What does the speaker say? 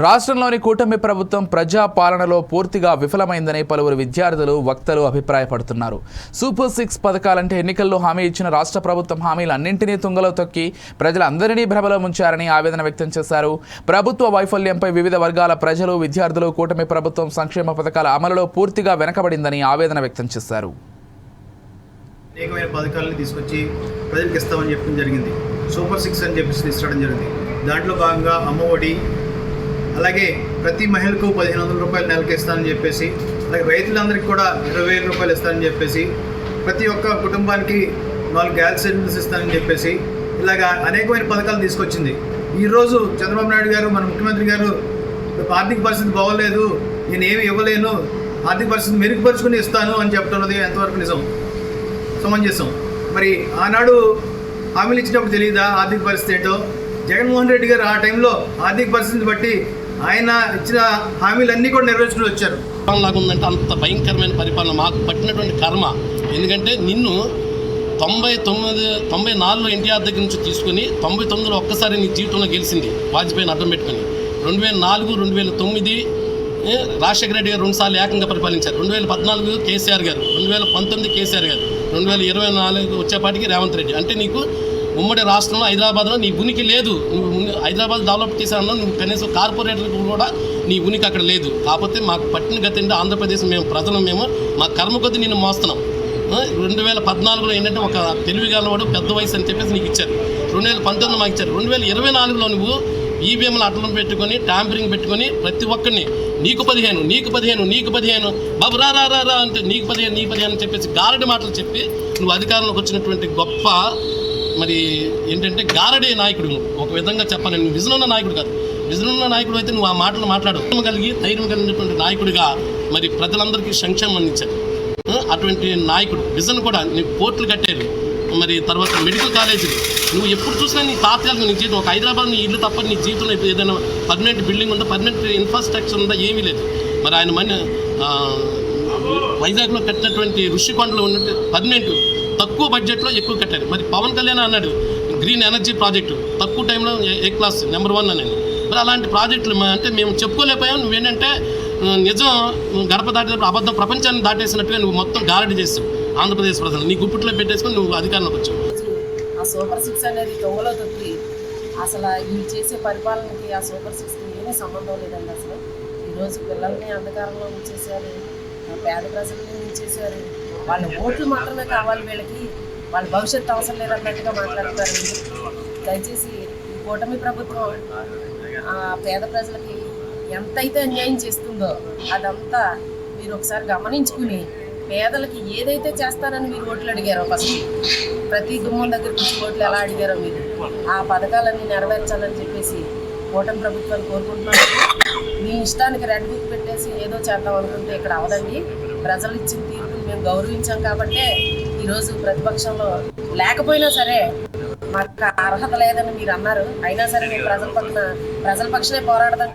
రాష్ట్రంలోని కూటమి ప్రభుత్వం ప్రజా పాలనలో పూర్తిగా విఫలమైందని పలువురు విద్యార్థులు వక్తలు అభిప్రాయపడుతున్నారు. సూపర్ సిక్స్ పథకాలంటే ఎన్నికల్లో హామీ ఇచ్చిన రాష్ట్ర ప్రభుత్వం హామీలన్నింటినీ తుంగలో తొక్కి ప్రజలందరినీ భ్రమలో ముంచారని ఆవేదన వ్యక్తం చేశారు. ప్రభుత్వ వైఫల్యంపై వివిధ వర్గాల ప్రజలు విద్యార్థులు కూటమి ప్రభుత్వం సంక్షేమ పథకాల అమలులో పూర్తిగా వెనకబడిందని ఆవేదన వ్యక్తం చేశారు. అనేకమైన పథకాలను తీసుకొచ్చి ప్రజలకు ఇస్తామని చెప్పడం జరిగింది. సూపర్ సిక్స్ అని చెప్పేసి తీసుకురావడం జరిగింది. దాంట్లో భాగంగా అమ్మఒడి అలాగే ప్రతి మహిళకు పదిహేను వందల రూపాయలు నెలకి ఇస్తానని చెప్పేసి అలాగే రైతులందరికీ కూడా ఇరవై వేల రూపాయలు ఇస్తానని చెప్పేసి ప్రతి ఒక్క కుటుంబానికి నాలుగు గ్యాస్ సిలిండర్స్ ఇస్తానని చెప్పేసి ఇలాగా అనేకమైన పథకాలు తీసుకొచ్చింది. ఈరోజు చంద్రబాబు నాయుడు గారు మన ముఖ్యమంత్రి గారు ఆర్థిక పరిస్థితి బాగోలేదు నేను ఏమి ఇవ్వలేను ఆర్థిక పరిస్థితి మెరుగుపరుచుకుని ఇస్తాను అని చెప్తున్నది ఎంతవరకు నిజం? సమంజసం. మరి ఆనాడు హామీలు ఇచ్చినప్పుడు తెలియదా ఆర్థిక పరిస్థితి ఏంటో? జగన్మోహన్ రెడ్డి గారు ఆ టైంలో ఆర్థిక పరిస్థితిని బట్టి ఆయన ఇచ్చిన హామీలన్నీ కూడా నెరవేర్చుకుని వచ్చారు. లాగా ఉందంటే అంత భయంకరమైన పరిపాలన మాకు పట్టినటువంటి కర్మ. ఎందుకంటే నిన్ను తొంభై తొమ్మిది తొంభై నాలుగులో ఎన్టీఆర్ దగ్గర నుంచి తీసుకుని తొంభై తొమ్మిదిలో ఒక్కసారి నీ జీవితంలో గెలిచింది వాజ్పేయిని అడ్డం పెట్టుకుని. రెండు వేల నాలుగు రెండు వేల తొమ్మిది రాజశేఖర రెడ్డి గారు రెండుసార్లు ఏకంగా పరిపాలించారు. రెండు వేల పద్నాలుగు కేసీఆర్ గారు రెండు వేల పంతొమ్మిది కేసీఆర్ గారు రెండు వేల ఇరవై నాలుగు వచ్చేపాటికి రేవంత్ రెడ్డి. అంటే నీకు ఉమ్మడి రాష్ట్రంలో హైదరాబాద్లో నీ ఉనికి లేదు. నువ్వు హైదరాబాద్ డెవలప్ చేశానన్నా నువ్వు కనీసం కార్పొరేటర్కి కూడా నీ ఉనికి అక్కడ లేదు. కాకపోతే మాకు పట్టిన గతి ఏంటంటే ఆంధ్రప్రదేశ్ మేము ప్రజలు మేము మా కర్మ కొద్దీ నేను మోస్తున్నాం. రెండు వేల పద్నాలుగులో ఏంటంటే ఒక తెలివిగలవాడు పెద్ద వయసు అని చెప్పేసి నీకు ఇచ్చారు. రెండు వేల పంతొమ్మిది మాకు ఇచ్చారు. రెండు వేల ఇరవై నాలుగులో నువ్వు ఈవీఎంలు అట్లను పెట్టుకొని ట్యాంపరింగ్ పెట్టుకొని ప్రతి ఒక్కరిని నీకు పదిహేను నీకు పదిహేను నీకు పదిహేను బాబు రా రా రా రా అంటే నీకు పదిహేను నీకు పదిహేను అని చెప్పేసి గారడి మాటలు చెప్పి నువ్వు అధికారంలోకి వచ్చినటువంటి గొప్ప మరి ఏంటంటే గారడే నాయకుడు. ఒక విధంగా చెప్పాలి నువ్వు విజన్ ఉన్న నాయకుడు కాదు. విజన్ ఉన్న నాయకుడు అయితే నువ్వు ఆ మాటలు మాట్లాడు. కలిగి ధైర్యం కలిగినటువంటి నాయకుడిగా మరి ప్రజలందరికీ సంక్షేమం అందించాడు. అటువంటి నాయకుడు విజన్ కూడా నీకు పోర్టులు కట్టారు. మరి తర్వాత మెడికల్ కాలేజీలు. నువ్వు ఎప్పుడు చూసినా నీ తాత్కాలిక నీ జీవితం ఒక హైదరాబాద్ నీ ఇల్లు తప్ప నీ జీవితంలో ఏదైనా పర్మనెంట్ బిల్డింగ్ ఉందా పర్మనెంట్ ఇన్ఫ్రాస్ట్రక్చర్ ఉందా ఏమీ లేదు. మరి ఆయన మన వైజాగ్లో కట్టినటువంటి ఋషికొండలో ఉన్నట్టు పర్మనెంట్ తక్కువ బడ్జెట్లో ఎక్కువ కట్టారు. మరి పవన్ కళ్యాణ్ అన్నాడు గ్రీన్ ఎనర్జీ ప్రాజెక్టు తక్కువ టైంలో ఏ- క్లాస్ నెంబర్ వన్ అనేది మరి అలాంటి ప్రాజెక్టులు అంటే మేము చెప్పుకోలేకపోయాం. నువ్వేంటంటే నిజం గడప దాటేటప్పుడు అబద్ధం ప్రపంచాన్ని దాటేసినట్టుగా నువ్వు మొత్తం గారడి చేస్తావు ఆంధ్రప్రదేశ్ ప్రజలు నీ గుప్పిట్లో పెట్టేసుకొని నువ్వు అధికారంలోకి వచ్చావు. ఆ సూపర్ సిక్స్ అనేది దొంగలో తొక్కి అసలు వీళ్ళు చేసే పరిపాలనకి ఆ సూపర్ సిక్స్కి ఏమీ సంబంధం లేదండి అసలు. ఈరోజు పిల్లల్ని అంధకారంలో ఉంచేసారు పేద ప్రజల్ని ఉంచేశారు వాళ్ళ ఓట్లు మాత్రమే కావాలి వీళ్ళకి. వాళ్ళ భవిష్యత్తు అవసరం లేదన్నట్టుగా మాట్లాడతారు దయచేసి ఈ కూటమి ప్రభుత్వం ఆ పేద ప్రజలకి ఎంతైతే అన్యాయం చేస్తుందో అదంతా మీరు ఒకసారి గమనించుకుని పేదలకి ఏదైతే చేస్తారని మీరు ఓట్లు అడిగారో ఫస్ట్ ప్రతి గుమ్మం దగ్గర కూర్చి ఓట్లు ఎలా అడిగారో మీరు. ఆ పథకాలన్నీ నెరవేర్చాలని చెప్పేసి కూటమి ప్రభుత్వాన్ని కోరుకుంటున్నాను మీ ఇష్టానికి రెడ్ బుక్ పెట్టేసి ఏదో చేద్దాం అనుకుంటే ఇక్కడ అవదండి. ప్రజలు ఇచ్చిన తీర్పుని మేము గౌరవించాం కాబట్టే ఈరోజు ప్రతిపక్షంలో లేకపోయినా సరే మాకు అర్హత లేదని మీరు అన్నారు. అయినా సరే మేము ప్రజల పక్కన ప్రజల పక్షనే పోరాడదాం.